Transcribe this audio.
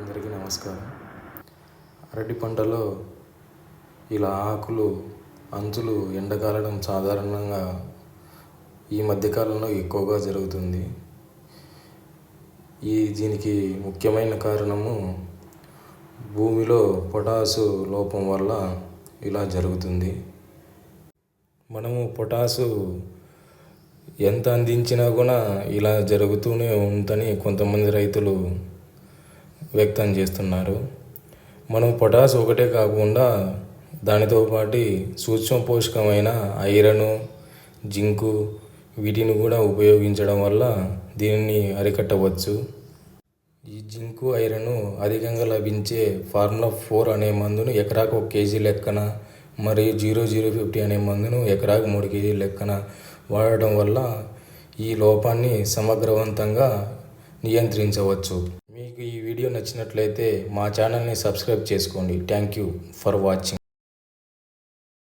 అందరికీ నమస్కారం. అరటి పంటలో ఇలా ఆకులు అంచులు ఎండకాలడం సాధారణంగా ఈ మధ్యకాలంలో ఎక్కువగా జరుగుతుంది. ఈ దీనికి ముఖ్యమైన కారణము భూమిలో పొటాసు లోపం వల్ల ఇలా జరుగుతుంది. మనము పొటాసు ఎంత అందించినా కూడా ఇలా జరుగుతూనే ఉందని కొంతమంది రైతులు వ్యక్తం చేస్తున్నారు. మనం పొటాస్ ఒకటే కాకుండా దానితో పాటు సూక్ష్మ పోషకమైన ఐరను జింకు వీటిని కూడా ఉపయోగించడం వల్ల దీనిని అరికట్టవచ్చు. ఈ జింకు ఐరన్ అధికంగా లభించే ఫార్ములా ఫోర్ అనే మందును ఎకరాకు ఒక కేజీ లెక్కన మరియు జీరో జీరో ఫిఫ్టీ అనే మందును ఎకరాకు మూడు కేజీ లెక్కన వాడటం వల్ల ఈ లోపాన్ని సమగ్రవంతంగా నియంత్రించవచ్చు. మీకు ఈ వీడియో నచ్చినట్లయితే మా ఛానల్ని సబ్స్క్రైబ్ చేసుకోండి. Thank you for watching.